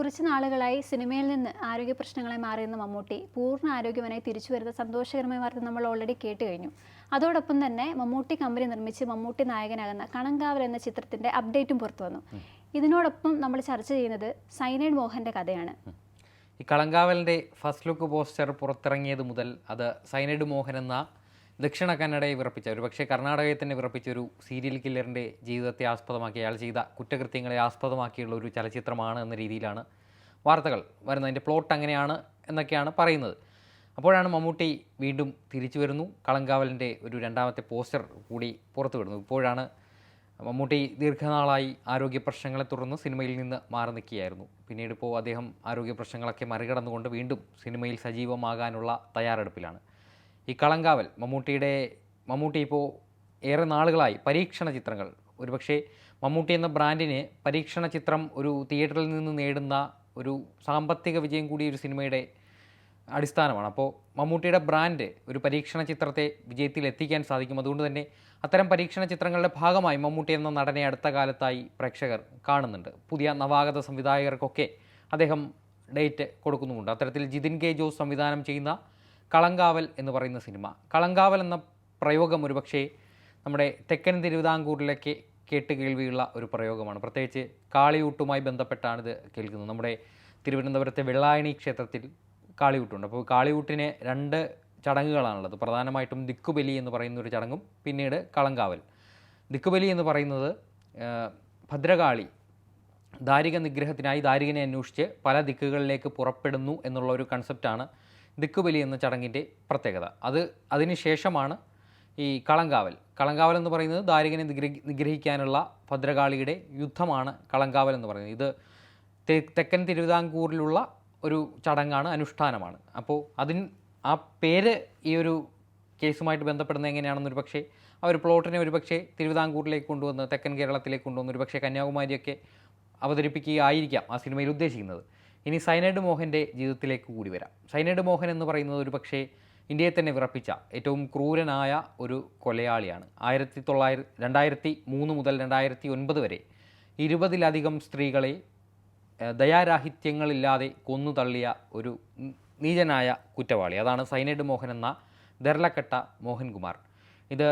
കുറച്ച് നാളുകളായി സിനിമയിൽ നിന്ന് ആരോഗ്യ പ്രശ്നങ്ങളായി മാറിയെന്ന മമ്മൂട്ടി പൂർണ ആരോഗ്യവനായി തിരിച്ചു വരുന്ന സന്തോഷകരമായ വാർത്ത നമ്മൾ ഓൾറെഡി കേട്ട് കഴിഞ്ഞു. അതോടൊപ്പം തന്നെ മമ്മൂട്ടി കമ്പനി നിർമ്മിച്ച് മമ്മൂട്ടി നായകനാകുന്ന കണങ്കാവൽ എന്ന ചിത്രത്തിന്റെ അപ്ഡേറ്റും പുറത്തു വന്നു. ഇതിനോടൊപ്പം നമ്മൾ ചർച്ച ചെയ്യുന്നത് സൈനൈഡ് മോഹന്റെ കഥയാണ്. ഈ കളങ്കാവലിന്റെ ഫസ്റ്റ് ലുക്ക് പോസ്റ്റർ പുറത്തിറങ്ങിയത് മുതൽ അത് സൈനൈഡ് മോഹൻ എന്ന ദക്ഷിണ കന്നഡയെ വിറപ്പിച്ച ഒരു പക്ഷേ കർണാടകയെ തന്നെ വിറപ്പിച്ച ഒരു സീരിയൽ കില്ലറിന്റെ ജീവിതത്തെ ആസ്പദമാക്കി അയാൾ ചെയ്ത കുറ്റകൃത്യങ്ങളെ ആസ്പദമാക്കിയുള്ള ഒരു ചലച്ചിത്രമാണ് എന്ന രീതിയിലാണ് വാർത്തകൾ വരുന്നത്. അതിന്റെ പ്ലോട്ട് അങ്ങനെയാണ് എന്നൊക്കെയാണ് പറയുന്നത്. അപ്പോഴാണ് മമ്മൂട്ടി വീണ്ടും തിരിച്ചു വരുന്നു. കളങ്കാവലിന്റെ ഒരു രണ്ടാമത്തെ പോസ്റ്റർ കൂടി പുറത്തു വിടുന്നു. ഇപ്പോഴാണ് മമ്മൂട്ടി ദീർഘനാളായി ആരോഗ്യ പ്രശ്നങ്ങളെ തുടർന്ന് സിനിമയിൽ നിന്ന് മാറി നിൽക്കുകയായിരുന്നു. പിന്നീട് ഇപ്പോൾ അദ്ദേഹം ആരോഗ്യ പ്രശ്നങ്ങളൊക്കെ മറികടന്നുകൊണ്ട് വീണ്ടും സിനിമയിൽ സജീവമാകാനുള്ള തയ്യാറെടുപ്പിലാണ്. ഈ കളങ്കാവൽ മമ്മൂട്ടിയുടെ മമ്മൂട്ടി ഇപ്പോൾ ഏറെ നാളുകളായി പരീക്ഷണ ചിത്രങ്ങൾ. ഒരുപക്ഷെ മമ്മൂട്ടി എന്ന ബ്രാൻഡിന് പരീക്ഷണ ചിത്രം ഒരു തിയേറ്ററിൽ നിന്ന് നേടുന്ന ഒരു സാമ്പത്തിക വിജയം കൂടി ഒരു സിനിമയുടെ അടിസ്ഥാനമാണ്. അപ്പോൾ മമ്മൂട്ടിയുടെ ബ്രാൻഡ് ഒരു പരീക്ഷണ ചിത്രത്തെ വിജയത്തിൽ എത്തിക്കാൻ സാധിക്കും. അതുകൊണ്ട് തന്നെ അത്തരം പരീക്ഷണ ചിത്രങ്ങളുടെ ഭാഗമായി മമ്മൂട്ടി എന്ന നടനെ അടുത്ത കാലത്തായി പ്രേക്ഷകർ കാണുന്നുണ്ട്. പുതിയ നവാഗത സംവിധായകർക്കൊക്കെ അദ്ദേഹം ഡേറ്റ് കൊടുക്കുന്നുമുണ്ട്. അത്തരത്തിൽ ജിതിൻ കെ ജോസ് സംവിധാനം ചെയ്യുന്ന കളങ്കാവൽ എന്ന് പറയുന്ന സിനിമ. കളങ്കാവൽ എന്ന പ്രയോഗം ഒരുപക്ഷേ നമ്മുടെ തെക്കൻ തിരുവിതാംകൂറിലേക്ക് കേട്ട് കേൾവിയുള്ള ഒരു പ്രയോഗമാണ്. പ്രത്യേകിച്ച് കാളിയൂട്ടുമായി ബന്ധപ്പെട്ടാണിത് കേൾക്കുന്നത്. നമ്മുടെ തിരുവനന്തപുരത്തെ വെള്ളായണി ക്ഷേത്രത്തിൽ കാളിയൂട്ടുണ്ട്. അപ്പോൾ കാളിയൂട്ടിന് രണ്ട് ചടങ്ങുകളാണുള്ളത്. പ്രധാനമായിട്ടും ദിക്കുബലി എന്ന് പറയുന്ന ഒരു ചടങ്ങും പിന്നീട് കളങ്കാവൽ. ദിക്കുബലി എന്ന് പറയുന്നത് ഭദ്രകാളി ദാരിക നിഗ്രഹത്തിനായി ദാരികനെ അന്വേഷിച്ച് പല ദിക്കുകളിലേക്ക് പുറപ്പെടുന്നു എന്നുള്ള ഒരു കൺസെപ്റ്റാണ് ദിക്കുബലി എന്ന ചടങ്ങിന്റെ പ്രത്യേകത. അത് അതിന് ശേഷമാണ് ഈ കളങ്കാവൽ. കളങ്കാവൽ എന്ന് പറയുന്നത് ദാരികനെ നിഗ്രഹി നിഗ്രഹിക്കാനുള്ള ഭദ്രകാളിയുടെ യുദ്ധമാണ് കളങ്കാവൽ എന്ന് പറയുന്നത്. ഇത് തെക്കൻ തിരുവിതാംകൂറിലുള്ള ഒരു ചടങ്ങാണ് അനുഷ്ഠാനമാണ്. അപ്പോൾ അതിന് ആ പേര് ഈ ഒരു കേസുമായിട്ട് ബന്ധപ്പെടുന്നത് എങ്ങനെയാണെന്നൊരു പക്ഷേ ആ ഒരു പ്ലോട്ടിനെ ഒരു പക്ഷേ തിരുവിതാംകൂറിലേക്ക് കൊണ്ടുവന്ന് തെക്കൻ കേരളത്തിലേക്ക് കൊണ്ടുവന്ന് ഒരു പക്ഷേ കന്യാകുമാരിയൊക്കെ അവതരിപ്പിക്കുകയായിരിക്കാം ആ സിനിമയിൽ ഉദ്ദേശിക്കുന്നത്. ഇനി സൈനൈഡ് മോഹന്റെ ജീവിതത്തിലേക്ക് കൂടി വരാം. സൈനൈഡ് മോഹൻ എന്ന് പറയുന്നത് ഒരു പക്ഷേ ഇന്ത്യയെ തന്നെ വിറപ്പിച്ച ഏറ്റവും ക്രൂരനായ ഒരു കൊലയാളിയാണ്. ആയിരത്തി തൊള്ളായിരത്തി രണ്ടായിരത്തി മൂന്ന് മുതൽ രണ്ടായിരത്തി ഒൻപത് വരെ ഇരുപതിലധികം സ്ത്രീകളെ ദയാരാഹിത്യങ്ങളില്ലാതെ കൊന്നു തള്ളിയ ഒരു നീചനായ കുറ്റവാളി. അതാണ് സൈനൈഡ് മോഹൻ എന്ന ദർലക്കട്ട മോഹൻകുമാർ. ഇത്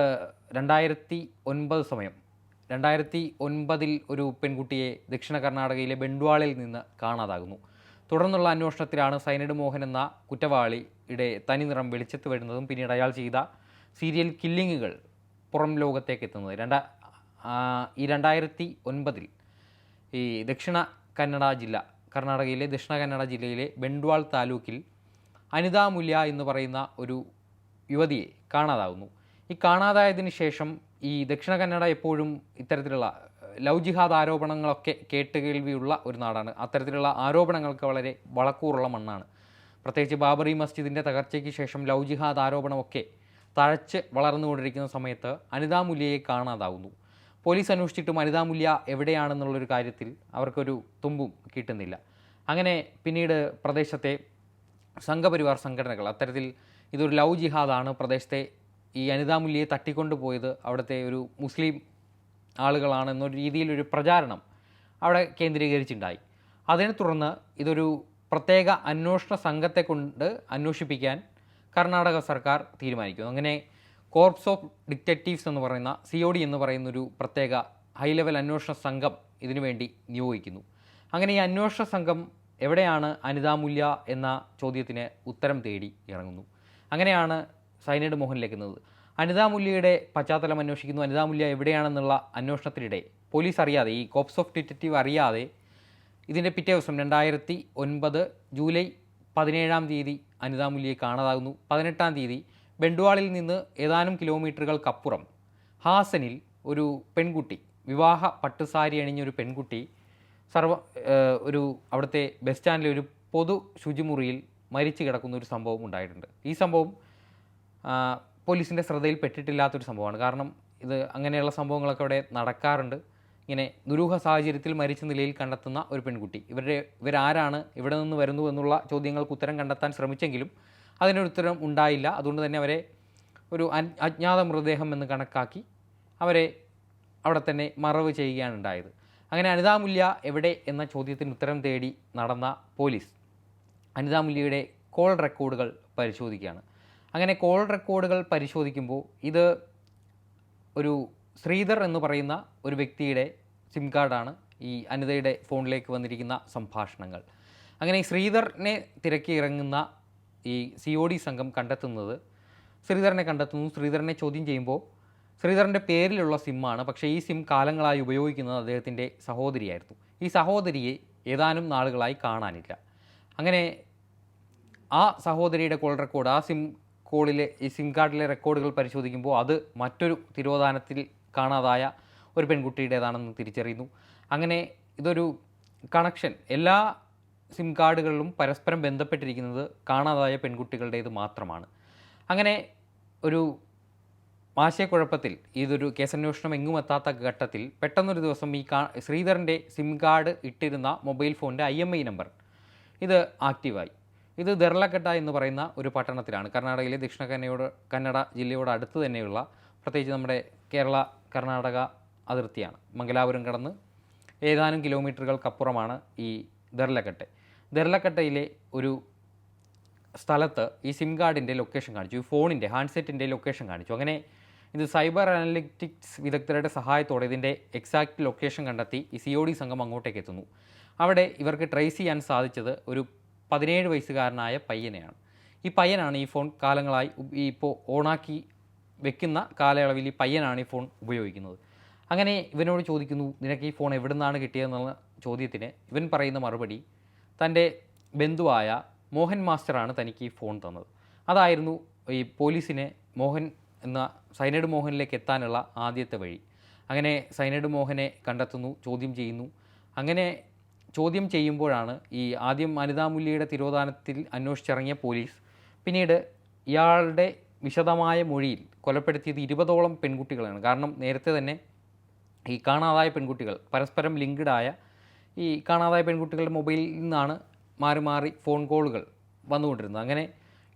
രണ്ടായിരത്തി ഒൻപത് സമയം രണ്ടായിരത്തി ഒൻപതിൽ ഒരു പെൺകുട്ടിയെ ദക്ഷിണ കർണാടകയിലെ ബെൻഡ്വാളിൽ നിന്ന് കാണാതാകുന്നു. തുടർന്നുള്ള അന്വേഷണത്തിലാണ് സൈനഡ് മോഹൻ എന്ന കുറ്റവാളിയുടെ തനിനിറം വെളിച്ചത്ത് വരുന്നതും പിന്നീട് അയാൾ ചെയ്ത സീരിയൽ കില്ലിങ്ങുകൾ പുറം ലോകത്തേക്ക് എത്തുന്നത്. രണ്ട ഈ രണ്ടായിരത്തി ഒൻപതിൽ ഈ ദക്ഷിണ കന്നഡ ജില്ല കർണാടകയിലെ ദക്ഷിണ കന്നഡ ജില്ലയിലെ ബെൻഡ്വാൾ താലൂക്കിൽ അനിതാ മുല്യ എന്ന് പറയുന്ന ഒരു യുവതിയെ കാണാതാവുന്നു. ഈ കാണാതായതിനു ശേഷം ഈ ദക്ഷിണ കന്നഡ എപ്പോഴും ഇത്തരത്തിലുള്ള ലവ് ജിഹാദ് ആരോപണങ്ങളൊക്കെ കേട്ടുകേൾവിയുള്ള ഒരു നാടാണ്. അത്തരത്തിലുള്ള ആരോപണങ്ങൾക്ക് വളരെ വളക്കൂറുള്ള മണ്ണാണ്. പ്രത്യേകിച്ച് ബാബറി മസ്ജിദിന്റെ തകർച്ചയ്ക്ക് ശേഷം ലവ് ജിഹാദ് ആരോപണമൊക്കെ തഴച്ച് വളർന്നുകൊണ്ടിരിക്കുന്ന സമയത്ത് അനിതാ മുല്യയെ കാണാതാവുന്നു. പോലീസ് അന്വേഷിച്ചിട്ടും അനിതാ മുല്യ എവിടെയാണെന്നുള്ളൊരു കാര്യത്തിൽ അവർക്കൊരു തുമ്പും കിട്ടുന്നില്ല. അങ്ങനെ പിന്നീട് പ്രദേശത്തെ സംഘപരിവാർ സംഘടനകൾ അത്തരത്തിൽ ഇതൊരു ലവ് ജിഹാദാണ് പ്രദേശത്തെ ഈ അനിതാ മുല്യയെ തട്ടിക്കൊണ്ടുപോയത് അവിടുത്തെ ഒരു മുസ്ലിം ആളുകളാണ് എന്നൊരു രീതിയിലൊരു പ്രചാരണം അവിടെ കേന്ദ്രീകരിച്ചിട്ടുണ്ടായി അതിനെ തുടർന്ന് ഇതൊരു പ്രത്യേക അന്വേഷണ സംഘത്തെ കൊണ്ട് അന്വേഷിപ്പിക്കാൻ കർണാടക സർക്കാർ തീരുമാനിക്കുന്നു. അങ്ങനെ കോർപ്സ് ഓഫ് ഡിറ്റക്റ്റീവ്സ് എന്ന് പറയുന്ന സി ഒ ഡി എന്ന് പറയുന്നൊരു പ്രത്യേക ഹൈ ലെവൽ അന്വേഷണ സംഘം ഇതിനുവേണ്ടി നിയോഗിക്കുന്നു. അങ്ങനെ ഈ അന്വേഷണ സംഘം എവിടെയാണ് അനിതാമൂല്യ എന്ന ചോദ്യത്തിന് ഉത്തരം തേടി ഇറങ്ങുന്നു. അങ്ങനെയാണ് സൈനൈഡ് മോഹനിലേക്ക് എത്തുന്നത് അനിതാ മുല്യയുടെ പശ്ചാത്തലം അന്വേഷിക്കുന്നു. അനിതാ മുല്യ എവിടെയാണെന്നുള്ള അന്വേഷണത്തിനിടെ പോലീസ് അറിയാതെ ഈ കോപ്സ് ഓഫ് ഡിറ്റക്റ്റീവ് അറിയാതെ ഇതിന്റെ പിറ്റേ ദിവസം രണ്ടായിരത്തി ഒൻപത് ജൂലൈ പതിനേഴാം തീയതി അനിതാ മുല്യയെ കാണാതാകുന്നു. പതിനെട്ടാം തീയതി ബെണ്ടുവാളിൽ നിന്ന് ഏതാനും കിലോമീറ്ററുകൾക്കപ്പുറം ഹാസനിൽ ഒരു പെൺകുട്ടി വിവാഹ പട്ടുസാരി അണിഞ്ഞ ഒരു പെൺകുട്ടി സർവ ഒരു അവിടുത്തെ ബസ് സ്റ്റാൻഡിലെ ഒരു പൊതു ശുചിമുറിയിൽ മരിച്ചു കിടക്കുന്ന ഒരു സംഭവം ഉണ്ടായിട്ടുണ്ട്. ഈ സംഭവം പോലീസിന്റെ ശ്രദ്ധയിൽ പെട്ടിട്ടില്ലാത്തൊരു സംഭവമാണ്. കാരണം ഇത് അങ്ങനെയുള്ള സംഭവങ്ങളൊക്കെ അവിടെ നടക്കാറുണ്ട്. ഇങ്ങനെ ദുരൂഹ സാഹചര്യത്തിൽ മരിച്ച നിലയിൽ കണ്ടെത്തുന്ന ഒരു പെൺകുട്ടി. ഇവരുടെ ഇവരാരാണ് ഇവിടെ നിന്ന് വരുന്നു എന്നുള്ള ചോദ്യങ്ങൾക്ക് ഉത്തരം കണ്ടെത്താൻ ശ്രമിച്ചെങ്കിലും അതിനൊരു ഉത്തരം ഉണ്ടായില്ല. അതുകൊണ്ട് തന്നെ അവരെ ഒരു അജ്ഞാത മൃതദേഹം എന്ന് കണക്കാക്കി അവരെ അവിടെ തന്നെ മറവ് ചെയ്യുകയാണ് ഉണ്ടായത്. അങ്ങനെ അനിതാമുല്യ എവിടെ എന്ന ചോദ്യത്തിന് ഉത്തരം തേടി നടന്ന പോലീസ് അനിതാമുല്യയുടെ കോൾ റെക്കോർഡുകൾ പരിശോധിക്കുകയാണ്. അങ്ങനെ കോൾ റെക്കോർഡുകൾ പരിശോധിക്കുമ്പോൾ ഇത് ഒരു ശ്രീധർ എന്ന് പറയുന്ന ഒരു വ്യക്തിയുടെ സിം കാർഡാണ് ഈ അനിതയുടെ ഫോണിലേക്ക് വന്നിരിക്കുന്ന സംഭാഷണങ്ങൾ. അങ്ങനെ ശ്രീധറിനെ തിരക്കി ഇറങ്ങുന്ന ഈ സി ഒ ഡി സംഘം കണ്ടെത്തുന്നത് ശ്രീധരനെ കണ്ടെത്തുന്നു. ശ്രീധരനെ ചോദ്യം ചെയ്യുമ്പോൾ ശ്രീധരന്റെ പേരിലുള്ള സിമ്മാണ് പക്ഷേ ഈ സിം കാലങ്ങളായി ഉപയോഗിക്കുന്നത് അദ്ദേഹത്തിന്റെ സഹോദരിയായിരുന്നു. ഈ സഹോദരിയെ ഏതാനും നാളുകളായി കാണാനില്ല. അങ്ങനെ ആ സഹോദരിയുടെ കോൾ റെക്കോർഡ് ആ സിം കോളിലെ ഈ സിം കാർഡിലെ റെക്കോർഡുകൾ പരിശോധിക്കുമ്പോൾ അത് മറ്റൊരു തിരോധാനത്തിൽ കാണാതായ ഒരു പെൺകുട്ടിയുടേതാണെന്ന് തിരിച്ചറിയുന്നു. അങ്ങനെ ഇതൊരു കണക്ഷൻ. എല്ലാ സിം കാർഡുകളിലും പരസ്പരം ബന്ധപ്പെട്ടിരിക്കുന്നത് കാണാതായ പെൺകുട്ടികളുടേത് മാത്രമാണ്. അങ്ങനെ ഒരു ആശയക്കുഴപ്പത്തിൽ ഇതൊരു കേസന്വേഷണം എങ്ങും എത്താത്ത ഘട്ടത്തിൽ പെട്ടെന്നൊരു ദിവസം ഈ കാ ശ്രീധരന്റെ സിം കാർഡ് ഇട്ടിരുന്ന മൊബൈൽ ഫോണിന്റെ ഐ എം ഐ നമ്പർ. ഇത് ആക്റ്റീവായി. ഇത് ദെർലക്കട്ട എന്ന് പറയുന്ന ഒരു പട്ടണത്തിലാണ്. കർണാടകയിലെ ദക്ഷിണ കന്നയോട് കന്നഡ ജില്ലയോട് അടുത്ത് തന്നെയുള്ള പ്രത്യേകിച്ച് നമ്മുടെ കേരള കർണാടക അതിർത്തിയാണ്. മംഗലാപുരം കടന്ന് ഏതാനും കിലോമീറ്ററുകൾക്കപ്പുറമാണ് ഈ ദെർലക്കട്ടെ ദെർലക്കട്ടയിലെ ഒരു സ്ഥലത്ത് ഈ സിം കാർഡിന്റെ ലൊക്കേഷൻ കാണിച്ചു ഈ ഫോണിന്റെ ഹാൻഡ്സെറ്റിന്റെ ലൊക്കേഷൻ കാണിച്ചു. അങ്ങനെ ഇത് സൈബർ അനലിറ്റിക്സ് വിദഗ്ധരുടെ സഹായത്തോടെ ഇതിന്റെ എക്സാക്റ്റ് ലൊക്കേഷൻ കണ്ടെത്തി ഈ സി ഒ ഡി സംഘം അങ്ങോട്ടേക്ക് എത്തുന്നു അവിടെ ഇവർക്ക് ട്രേസ് ചെയ്യാൻ സാധിച്ചത് ഒരു പതിനേഴ് വയസ്സുകാരനായ പയ്യനെയാണ്. ഈ പയ്യനാണ് ഈ ഫോൺ കാലങ്ങളായി ഇപ്പോൾ ഓണാക്കി വെക്കുന്ന കാലയളവിൽ ഈ പയ്യനാണ് ഈ ഫോൺ ഉപയോഗിക്കുന്നത്. അങ്ങനെ ഇവനോട് ചോദിക്കുന്നു നിനക്ക് ഈ ഫോൺ എവിടെ നിന്നാണ് കിട്ടിയതെന്നുള്ള ചോദ്യത്തിന് ഇവൻ പറയുന്ന മറുപടി തന്റെ ബന്ധുവായ മോഹൻ മാസ്റ്ററാണ് തനിക്ക് ഈ ഫോൺ തന്നത്. അതായിരുന്നു ഈ പോലീസിനെ മോഹൻ എന്ന സൈനഡ് മോഹനിലേക്ക് എത്താനുള്ള ആദ്യത്തെ വഴി. അങ്ങനെ സൈനഡ് മോഹനെ കണ്ടെത്തുന്നു ചോദ്യം ചെയ്യുന്നു. അങ്ങനെ ചോദ്യം ചെയ്യുമ്പോഴാണ് ഈ ആദ്യം അനിതാമുല്യയുടെ തിരോധാനത്തിൽ അന്വേഷിച്ചിറങ്ങിയ പോലീസ് പിന്നീട് ഇയാളുടെ വിശദമായ മൊഴിയിൽ കൊലപ്പെടുത്തിയത് ഇരുപതോളം പെൺകുട്ടികളാണ്. കാരണം നേരത്തെ തന്നെ ഈ കാണാതായ പെൺകുട്ടികൾ പരസ്പരം ലിങ്ക്ഡായ ഈ കാണാതായ പെൺകുട്ടികളുടെ മൊബൈലിൽ നിന്നാണ് മാറി മാറി ഫോൺ കോളുകൾ വന്നുകൊണ്ടിരുന്നത്. അങ്ങനെ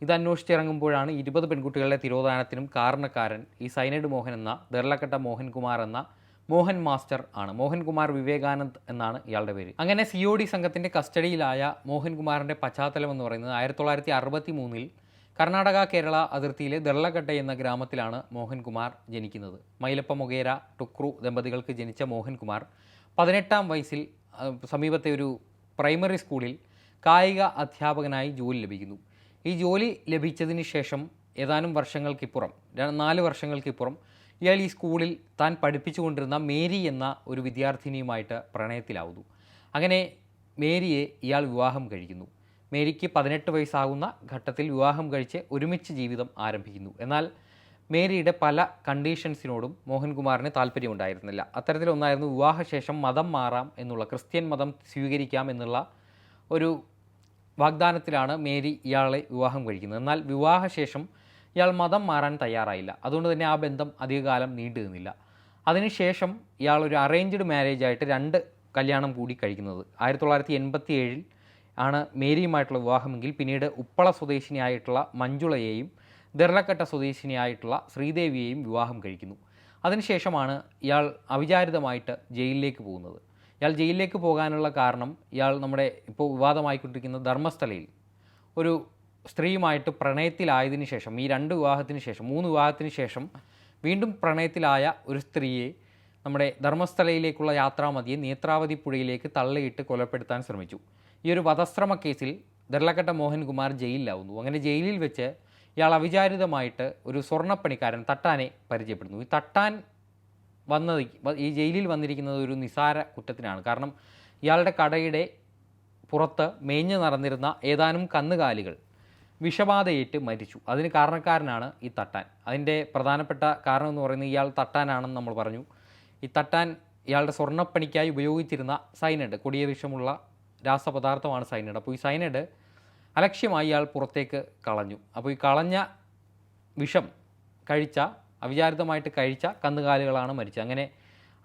ഇത് അന്വേഷിച്ചിറങ്ങുമ്പോഴാണ് ഇരുപത് പെൺകുട്ടികളുടെ തിരോധാനത്തിനും കാരണക്കാരൻ ഈ സൈനഡ് മോഹൻ എന്ന ദർലക്കട്ട മോഹൻകുമാർ എന്ന മോഹൻ മാസ്റ്റർ ആണ്. മോഹൻകുമാർ വിവേകാനന്ദ് എന്നാണ് ഇയാളുടെ പേര്. അങ്ങനെ സി ഒ ഡി സംഘത്തിന്റെ കസ്റ്റഡിയിലായ മോഹൻകുമാറിന്റെ പശ്ചാത്തലം എന്ന് പറയുന്നത് ആയിരത്തി തൊള്ളായിരത്തി അറുപത്തി മൂന്നിൽ കർണാടക കേരള അതിർത്തിയിലെ ദർലക്കട്ട എന്ന ഗ്രാമത്തിലാണ് മോഹൻകുമാർ ജനിക്കുന്നത്. മൈലപ്പ മൊഗേര ടുക്രു ദമ്പതികൾക്ക് ജനിച്ച മോഹൻകുമാർ പതിനെട്ടാം വയസ്സിൽ സമീപത്തെ ഒരു പ്രൈമറി സ്കൂളിൽ കായിക അധ്യാപകനായി ജോലി ലഭിക്കുന്നു. ഈ ജോലി ലഭിച്ചതിന് ശേഷം ഏതാനും വർഷങ്ങൾക്കിപ്പുറം നാല് വർഷങ്ങൾക്കിപ്പുറം ഇയാൾ ഈ സ്കൂളിൽ താൻ പഠിപ്പിച്ചുകൊണ്ടിരുന്ന മേരി എന്ന ഒരു വിദ്യാർത്ഥിനിയുമായിട്ട് പ്രണയത്തിലാവുന്നു. അങ്ങനെ മേരിയെ ഇയാൾ വിവാഹം കഴിക്കുന്നു. മേരിക്ക് പതിനെട്ട് വയസ്സാകുന്ന ഘട്ടത്തിൽ വിവാഹം കഴിച്ച് ഒരുമിച്ച് ജീവിതം ആരംഭിക്കുന്നു. എന്നാൽ മേരിയുടെ പല കണ്ടീഷൻസിനോടും മോഹൻകുമാറിന് താല്പര്യമുണ്ടായിരുന്നില്ല. അത്തരത്തിലൊന്നായിരുന്നു വിവാഹശേഷം മതം മാറാം എന്നുള്ള ക്രിസ്ത്യൻ മതം സ്വീകരിക്കാം എന്നുള്ള ഒരു വാഗ്ദാനത്തിലാണ് മേരി ഇയാളെ വിവാഹം കഴിക്കുന്നത്. എന്നാൽ വിവാഹശേഷം ഇയാൾ മതം മാറാൻ തയ്യാറായില്ല. അതുകൊണ്ട് തന്നെ ആ ബന്ധം അധികകാലം നീണ്ടു നിന്നില്ല അതിനുശേഷം ഇയാൾ ഒരു അറേഞ്ച്ഡ് മാരേജ് ആയിട്ട് രണ്ട് കല്യാണം കൂടി കഴിക്കുന്നത്. ആയിരത്തി തൊള്ളായിരത്തി എൺപത്തി ഏഴിൽ ആണ് മേരിയുമായിട്ടുള്ള വിവാഹമെങ്കിൽ പിന്നീട് ഉപ്പള സ്വദേശിനിയായിട്ടുള്ള മഞ്ജുളയെയും ദെർലക്കട്ട സ്വദേശിനിയായിട്ടുള്ള ശ്രീദേവിയെയും വിവാഹം കഴിക്കുന്നു. അതിനുശേഷമാണ് ഇയാൾ അവിചാരിതമായിട്ട് ജയിലിലേക്ക് പോകുന്നത്. ഇയാൾ ജയിലിലേക്ക് പോകാനുള്ള കാരണം ഇയാൾ നമ്മുടെ ഇപ്പോൾ വിവാദമായിക്കൊണ്ടിരിക്കുന്ന ധർമ്മസ്ഥലയിൽ ഒരു സ്ത്രീയുമായിട്ട് പ്രണയത്തിലായതിനു ശേഷം ഈ രണ്ട് വിവാഹത്തിന് ശേഷം മൂന്ന് വിവാഹത്തിന് ശേഷം വീണ്ടും പ്രണയത്തിലായ ഒരു സ്ത്രീയെ നമ്മുടെ ധർമ്മസ്ഥലയിലേക്കുള്ള യാത്രാമതിയെ നേത്രാവതി പുഴയിലേക്ക് തള്ളിയിട്ട് കൊലപ്പെടുത്താൻ ശ്രമിച്ചു. ഈ ഒരു വധശ്രമ കേസിൽ ദർലക്കട്ട മോഹൻകുമാർ ജയിലിലാവുന്നു. അങ്ങനെ ജയിലിൽ വെച്ച് ഇയാൾ അവിചാരിതമായിട്ട് ഒരു സ്വർണപ്പണിക്കാരൻ തട്ടാനെ പരിചയപ്പെടുന്നു. ഈ തട്ടാൻ വന്നത് ഈ ജയിലിൽ വന്നിരിക്കുന്നത് ഒരു നിസാര കുറ്റത്തിനാണ്. കാരണം ഇയാളുടെ കടയുടെ പുറത്ത് മേഞ്ഞു നടന്നിരുന്ന ഏതാനും കന്നുകാലികൾ വിഷബാധയേറ്റ് മരിച്ചു. അതിന് കാരണക്കാരനാണ് ഈ തട്ടാൻ. അതിന്റെ പ്രധാനപ്പെട്ട കാരണം എന്ന് പറയുന്നത് ഇയാൾ തട്ടാനാണെന്ന് നമ്മൾ പറഞ്ഞു. ഈ തട്ടാൻ ഇയാളുടെ സ്വർണപ്പണിക്കായി ഉപയോഗിച്ചിരുന്ന സൈനഡ് കൊടിയ വിഷമുള്ള രാസപദാർത്ഥമാണ് സൈനഡ്. അപ്പോൾ ഈ സൈനഡ് അലക്ഷ്യമായി ഇയാൾ പുറത്തേക്ക് കളഞ്ഞു. അപ്പോൾ ഈ കളഞ്ഞ വിഷം കഴിച്ച അവിചാരിതമായിട്ട് കഴിച്ച കന്നുകാലികളാണ് മരിച്ചത്. അങ്ങനെ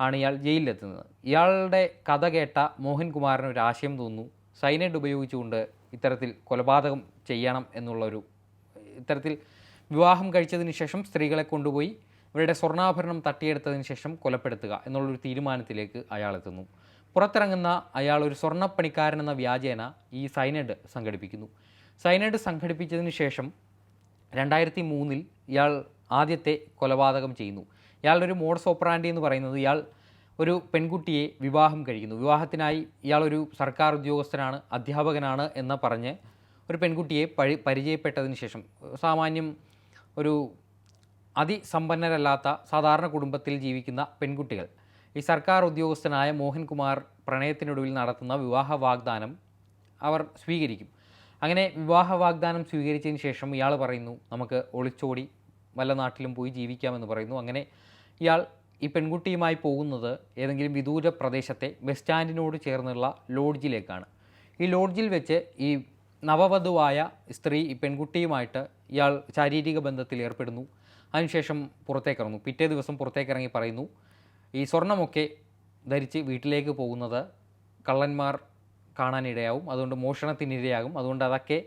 ആണ് ഇയാൾ ജയിലിലെത്തുന്നത്. ഇയാളുടെ കഥ കേട്ട മോഹൻകുമാറിന് ഒരു ആശയം തോന്നുന്നു. സൈനൈഡ് ഉപയോഗിച്ചുകൊണ്ട് ഇത്തരത്തിൽ കൊലപാതകം ചെയ്യണം എന്നുള്ളൊരു ഇത്തരത്തിൽ വിവാഹം കഴിച്ചതിന് ശേഷം സ്ത്രീകളെ കൊണ്ടുപോയി ഇവരുടെ സ്വർണാഭരണം തട്ടിയെടുത്തതിന് ശേഷം കൊലപ്പെടുത്തുക എന്നുള്ളൊരു തീരുമാനത്തിലേക്ക് അയാൾ എത്തുന്നു പുറത്തിറങ്ങുന്ന അയാൾ ഒരു സ്വർണപ്പണിക്കാരൻ എന്ന വ്യാജേന ഈ സൈനഡ് സംഘടിപ്പിക്കുന്നു. സൈനഡ് സംഘടിപ്പിച്ചതിന് ശേഷം രണ്ടായിരത്തി മൂന്നിൽ ഇയാൾ ആദ്യത്തെ കൊലപാതകം ചെയ്യുന്നു. ഇയാളുടെ ഒരു മോഡ് ഓപ്പറാൻഡി എന്ന് പറയുന്നത് ഇയാൾ ഒരു പെൺകുട്ടിയെ വിവാഹം കഴിക്കുന്നു. വിവാഹത്തിനായി ഇയാളൊരു സർക്കാർ ഉദ്യോഗസ്ഥനാണ് അധ്യാപകനാണ് എന്ന് പറഞ്ഞ് ഒരു പെൺകുട്ടിയെ പഴി പരിചയപ്പെട്ടതിന് ശേഷം സാമാന്യം ഒരു അതിസമ്പന്നരല്ലാത്ത സാധാരണ കുടുംബത്തിൽ ജീവിക്കുന്ന പെൺകുട്ടികൾ. ഈ സർക്കാർ ഉദ്യോഗസ്ഥനായ മോഹൻകുമാർ പ്രണയത്തിനൊടുവിൽ നടത്തുന്ന വിവാഹ വാഗ്ദാനം അവർ സ്വീകരിക്കും. അങ്ങനെ വിവാഹ വാഗ്ദാനം സ്വീകരിച്ചതിന് ശേഷം ഇയാൾ പറയുന്നു നമുക്ക് ഒളിച്ചോടി വല്ല നാട്ടിലും പോയി ജീവിക്കാമെന്ന് പറയുന്നു. അങ്ങനെ ഇയാൾ ഈ പെൺകുട്ടിയുമായി പോകുന്നത് ഏതെങ്കിലും വിദൂര പ്രദേശത്തെ ബസ് സ്റ്റാൻഡിനോട് ചേർന്നുള്ള ലോഡ്ജിലേക്കാണ്. ഈ ലോഡ്ജിൽ വെച്ച് ഈ നവവധുവായ സ്ത്രീ ഈ പെൺകുട്ടിയുമായിട്ട് ഇയാൾ ശാരീരിക ബന്ധത്തിൽ ഏർപ്പെടുന്നു. അതിനുശേഷം പുറത്തേക്കിറങ്ങുന്നു പിറ്റേ ദിവസം പുറത്തേക്കിറങ്ങി പറയുന്നു ഈ സ്വർണമൊക്കെ ധരിച്ച് വീട്ടിലേക്ക് പോകുന്നത് കള്ളന്മാർ കാണാനിടയാവും. അതുകൊണ്ട് മോഷണത്തിനിരയാകും. അതുകൊണ്ട് അതൊക്കെ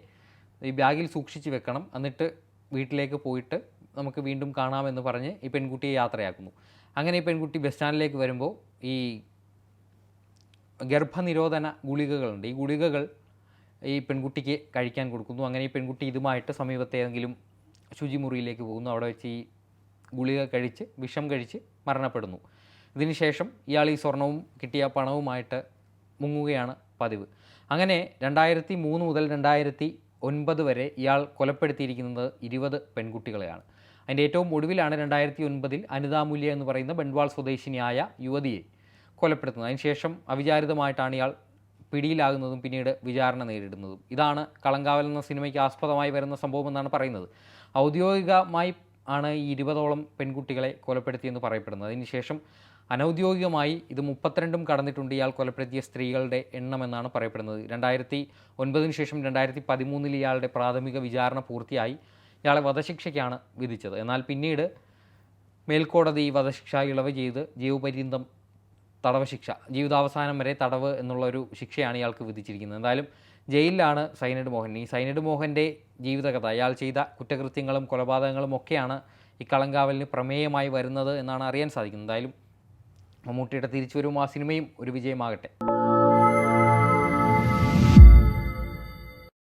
ഈ ബാഗിൽ സൂക്ഷിച്ച് വെക്കണം. എന്നിട്ട് വീട്ടിലേക്ക് പോയിട്ട് നമുക്ക് വീണ്ടും കാണാമെന്ന് പറഞ്ഞ് ഈ പെൺകുട്ടിയെ യാത്രയാക്കുന്നു. അങ്ങനെ ഈ പെൺകുട്ടി ബസ് സ്റ്റാൻഡിലേക്ക് വരുമ്പോൾ ഈ ഗർഭനിരോധന ഗുളികകളുണ്ട്. ഈ ഗുളികകൾ ഈ പെൺകുട്ടിക്ക് കഴിക്കാൻ കൊടുക്കുന്നു. അങ്ങനെ ഈ പെൺകുട്ടി ഇതുമായിട്ട് സമീപത്തെ ഏതെങ്കിലും ശുചിമുറിയിലേക്ക് പോകുന്നു. അവിടെ വെച്ച് ഈ ഗുളിക കഴിച്ച് വിഷം കഴിച്ച് മരണപ്പെടുന്നു. ഇതിനുശേഷം ഇയാൾ ഈ സ്വർണവും കിട്ടിയ പണവുമായിട്ട് മുങ്ങുകയാണ് പതിവ്. അങ്ങനെ രണ്ടായിരത്തി മൂന്ന് മുതൽ രണ്ടായിരത്തി ഒൻപത് വരെ ഇയാൾ കൊലപ്പെടുത്തിയിരിക്കുന്നത് ഇരുപത് പെൺകുട്ടികളെയാണ്. അതിന്റെ ഏറ്റവും ഒടുവിലാണ് രണ്ടായിരത്തി ഒൻപതിൽ അനിതാമൂല്യ എന്ന് പറയുന്ന ബൻവാൾ സ്വദേശിനിയായ യുവതിയെ കൊലപ്പെടുത്തുന്നത്. അതിനുശേഷം അവിചാരിതമായിട്ടാണ് ഇയാൾ പിടിയിലാകുന്നതും പിന്നീട് വിചാരണ നേരിടുന്നതും. ഇതാണ് കളങ്കാവൽ എന്ന സിനിമയ്ക്ക് ആസ്പദമായി വരുന്ന സംഭവം എന്നാണ് പറയുന്നത്. ഔദ്യോഗികമായി ആണ് ഈ ഇരുപതോളം പെൺകുട്ടികളെ കൊലപ്പെടുത്തിയെന്ന് പറയപ്പെടുന്നത്. അതിനുശേഷം അനൗദ്യോഗികമായി ഇത് മുപ്പത്തിരണ്ടും കടന്നിട്ടുണ്ട് ഇയാൾ കൊലപ്പെടുത്തിയ സ്ത്രീകളുടെ എണ്ണം എന്നാണ് പറയപ്പെടുന്നത്. രണ്ടായിരത്തി ഒൻപതിന് ശേഷം രണ്ടായിരത്തി പതിമൂന്നിൽ ഇയാളുടെ പ്രാഥമിക വിചാരണ പൂർത്തിയായി. ഇയാളെ വധശിക്ഷയ്ക്കാണ് വിധിച്ചത്. എന്നാൽ പിന്നീട് മേൽക്കോടതി വധശിക്ഷ ഇളവ് ചെയ്ത് ജീവപര്യന്തം തടവ് ശിക്ഷ ജീവിതാവസാനം വരെ തടവ് എന്നുള്ളൊരു ശിക്ഷയാണ് ഇയാൾക്ക് വിധിച്ചിരിക്കുന്നത്. എന്തായാലും ജയിലിലാണ് സൈനഡ് മോഹൻ. ഈ സൈനഡ് മോഹന്റെ ജീവിതകഥ അയാൾ ചെയ്ത കുറ്റകൃത്യങ്ങളും കൊലപാതകങ്ങളും ഒക്കെയാണ് ഈ കളങ്കാവലിന് പ്രമേയമായി വരുന്നത് എന്നാണ് അറിയാൻ സാധിക്കുന്നത്. എന്തായാലും മമ്മൂട്ടിയുടെ തിരിച്ചുവരും ആ സിനിമയും ഒരു വിജയമാകട്ടെ.